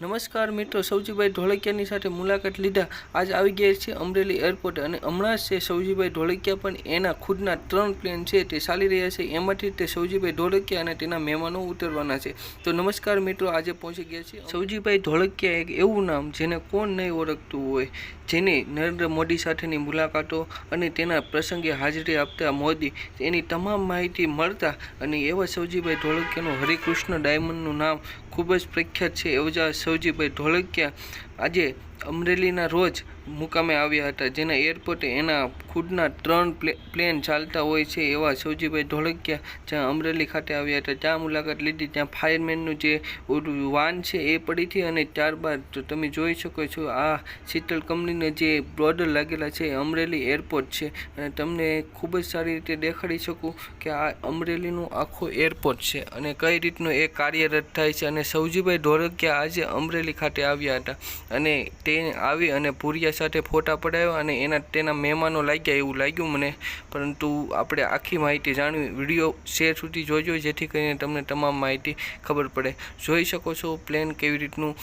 નમસ્કાર મિત્રો, સૌજીભાઈ ઢોળકિયાની સાથે મુલાકાત લીધા. આજ આવી ગયા છે અમરેલી એરપોર્ટ અને હમણાં છે સૌજીભાઈ ઢોળકિયા પણ એના ખુદના ત્રણ પ્લેન છે, તે ચાલી રહ્યા છે. એમાંથી તે સૌજીભાઈ ઢોળકિયા અને તેના મહેમાનો ઉતરવાના છે. તો નમસ્કાર મિત્રો, આજે પહોંચી ગયા છે સૌજીભાઈ ઢોળકિયા એક એવું નામ જેને કોણ નહીં ઓળખતું હોય, જેને નરેન્દ્ર મોદી સાથેની મુલાકાતો અને તેના પ્રસંગે હાજરી આપતા મોદી, એની તમામ માહિતી મળતા અને એવા સૌજીભાઈ ઢોળકિયાનું હરિકૃષ્ણ ડાયમંડનું નામ ખૂબ જ પ્રખ્યાત છે. એવજા સૌજીભાઈ ઢોળકિયા આજે અમરેલીના રોજ મુકામે આવ્યા હતા, જેના એરપોર્ટે એના ખુદના ત્રણ પ્લેન ચાલતા હોય છે એવા સૌજીભાઈ ઢોળકિયા જ્યાં અમરેલી ખાતે આવ્યા હતા. ત્યાં મુલાકાત લીધી, ત્યાં ફાયરમેનનું જે વાન છે એ પડી હતી અને ત્યારબાદ તમે જોઈ શકો છો આ શીતલ કંપનીના જે બોર્ડર લાગેલા છે અમરેલી એરપોર્ટ છે. અને તમને ખૂબ જ સારી રીતે દેખાડી શકું કે આ અમરેલીનું આખું એરપોર્ટ છે અને કઈ રીતનું એ કાર્યરત થાય છે અને સૌજીભાઈ ઢોળકિયા આજે અમરેલી ખાતે આવ્યા હતા. અને તે આવી અને પૂરિયા સાથે ફોટા પડાવ્યા અને એના તેના મહેમાનો લાગ્યા એવું લાગ્યું મને. પરંતુ આપણે આખી માહિતી જાણવી, વીડિયો શેર સુધી જોજો, જેથી કરીને તમને તમામ માહિતી ખબર પડે. જોઈ શકો છો પ્લેન કેવી રીતનું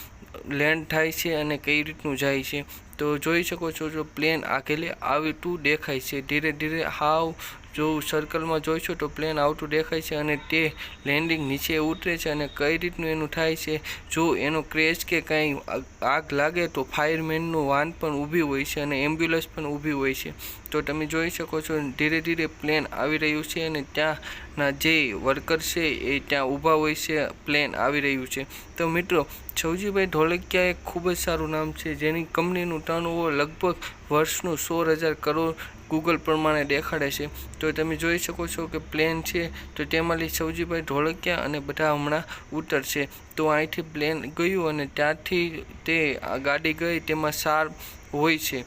લેન્ડ થાય છે અને કઈ રીતનું જાય છે. તો જોઈ શકો છો જો પ્લેન આગેલે આવતું દેખાય છે. ધીરે ધીરે હાવ જો સર્કલમાં જોઈશો તો પ્લેન આવતું દેખાય છે અને તે લેન્ડિંગ નીચે ઉતરે છે અને કઈ રીતનું એનું થાય છે? જો એનો ક્રેશ કે કાંઈ આગ લાગે તો ફાયરમેનનું વાન પણ ઊભી હોય છે અને એમ્બ્યુલન્સ પણ ઊભી હોય છે. તો તમે જોઈ શકો છો ધીરે ધીરે પ્લેન આવી રહ્યું છે અને ત્યાંના જે વર્કર છે એ ત્યાં ઊભા હોય છે પ્લેન આવી રહ્યું છે. તો મિત્રો સૌજીભાઈ ઢોલકિયા એક ખૂબ જ સારું નામ છે. જેની કંપનીનું ટર્નઓવર લગભગ વર્ષનું સોળ હજાર કરોડ ગૂગલ પ્રમાણે દેખાડે છે. તો તમે જોઈ શકો છો કે પ્લેન છે, તો તેમાંથી સૌજીભાઈ ઢોળકિયા અને બધા હમણાં ઉતરશે તો અહીંથી પ્લેન ગયું અને ત્યાંથી તે ગાડી ગઈ, તેમાં સાર હોય છે.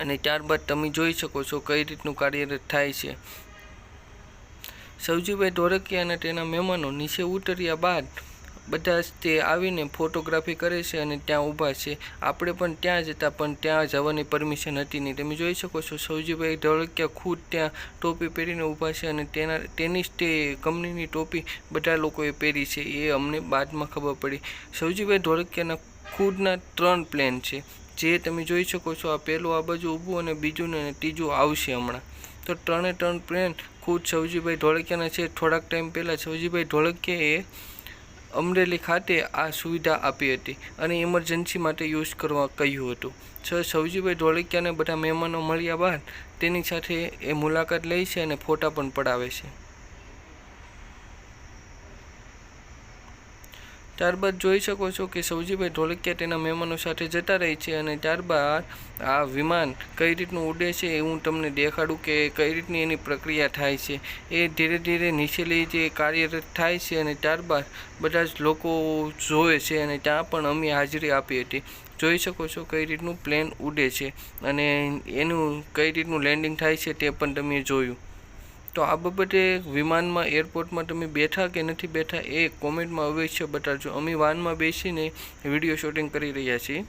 અને ત્યારબાદ તમે જોઈ શકો છો કઈ રીતનું કાર્યરત થાય છે. સૌજીભાઈ ઢોળકિયા અને તેના મહેમાનો નીચે ઉતર્યા બાદ બધા તે આવીને ફોટોગ્રાફી કરે છે અને ત્યાં ઊભા છે. આપણે પણ ત્યાં જતા પણ ત્યાં જવાની પરમિશન હતી નહીં. તમે જોઈ શકો છો, સૌજીભાઈ ધોળકિયા ખુદ ત્યાં ટોપી પહેરીને ઊભા છે અને તેના, તેની જ તે કંપનીની ટોપી બધા લોકોએ પહેરી છે. એ અમને બાદમાં ખબર પડી. સૌજીભાઈ ધોળકિયાના ખુદના ત્રણ પ્લેન છે. જે તમે જોઈ શકો છો, આ પહેલું આ બાજુ ઊભું અને બીજું ને ત્રીજું આવશે હમણાં. તો ત્રણે ત્રણ પ્લેન ખુદ સૌજીભાઈ ધોળકિયાના છે. થોડાક ટાઈમ પહેલાં સૌજીભાઈ ઢોળકિયાએ અમરેલી ખાતે આ સુવિધા આપી હતી અને ઇમરજન્સી માટે યુઝ કરવા કહ્યું હતું. છ સૌજીભાઈ ધોળકિયાને બધા મહેમાનો મળ્યા બાદ તેની સાથે એ મુલાકાત લે છે અને ફોટા પણ પડાવે છે. ત્યારબાદ જોઈ શકો છો કે સૌજીભાઈ ઢોલકિયા તેના મહેમાનો સાથે જતા રહે છે અને ત્યારબાદ આ વિમાન કઈ રીતનું ઉડે છે એ હું તમને દેખાડું કે કઈ રીતની એની પ્રક્રિયા થાય છે. એ ધીરે ધીરે નીચેલી જે કાર્યરત થાય છે અને ત્યારબાદ બધા જ લોકો જોવે છે અને ત્યાં પણ અમે હાજરી આપી હતી. જોઈ શકો છો કઈ રીતનું પ્લેન ઉડે છે અને એનું કઈ રીતનું લેન્ડિંગ થાય છે તે પણ તમે જોયું. તો આ બાબતે વિમાનમાં, એરપોર્ટમાં તમે બેઠા કે નથી બેઠા એ કોમેન્ટમાં અવશ્ય બતાવજો. અમે વાનમાં બેસીને વીડિયો શૂટિંગ કરી રહ્યા છીએ.